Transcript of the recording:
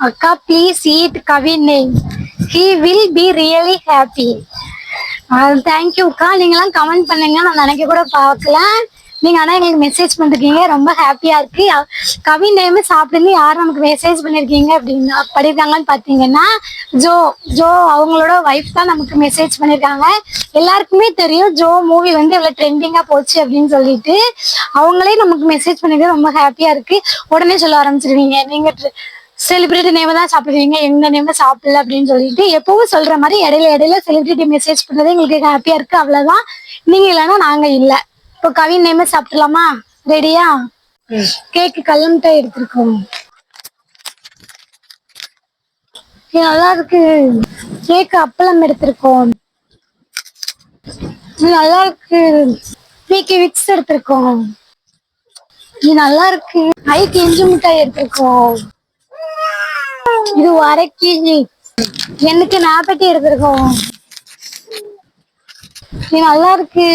அக்கா please eat Kavin. Name he will be really happy தேங்க்யூக்கா நீங்களாம் comment பண்ணுங்க. நான் நினைக்க கூட பார்க்கல. நீங்க ஆனா எங்களுக்கு மெசேஜ் பண்ணிருக்கீங்க. ரொம்ப ஹாப்பியா இருக்கு. கவின் நேம் சாப்பிடுன்னு யார் நமக்கு மெசேஜ் பண்ணிருக்கீங்க அப்படின்னு படிருக்காங்கன்னு பாத்தீங்கன்னா ஜோ ஜோ அவங்களோட ஒய்ஃப் தான் நமக்கு மெசேஜ் பண்ணிருக்காங்க. எல்லாருக்குமே தெரியும் ஜோ மூவி வந்து எவ்வளவு ட்ரெண்டிங்கா போச்சு அப்படின்னு சொல்லிட்டு. அவங்களே நமக்கு மெசேஜ் பண்ணிருக்க ரொம்ப ஹாப்பியா இருக்கு. உடனே சொல்ல ஆரம்பிச்சிருவீங்க. நீங்க செலிபிரிட்டி நேம் தான் சாப்பிடுவீங்க எங்க நேம் சாப்பிடல அப்படின்னு சொல்லிட்டு எப்பவும் சொல்ற மாதிரி இடையில இடையில செலிபிரிட்டி மெசேஜ் பண்றது எங்களுக்கு ஹாப்பியா இருக்கு அவ்வளவுதான். நீங்க இல்லைன்னா நாங்க இல்ல. இப்போ கவின் நேமே சாப்பிடலாமா? ரெடியா கேக்கு கல்லம்ட்டை எடுத்திருக்கோம். நல்லா இருக்கு. கேக்கு அப்பளம் எடுத்திருக்கோம். நல்லா இருக்கு. வீக்கு விக்ஸ் எடுத்திருக்கோம். இது நல்லா இருக்கு. ஐக்கு இஞ்சி மிட்டாய் எடுத்திருக்கோம். இது வரைக்கி எனக்கு நாப்பட்டி எடுத்திருக்கோம் இது நல்லா இருக்கு.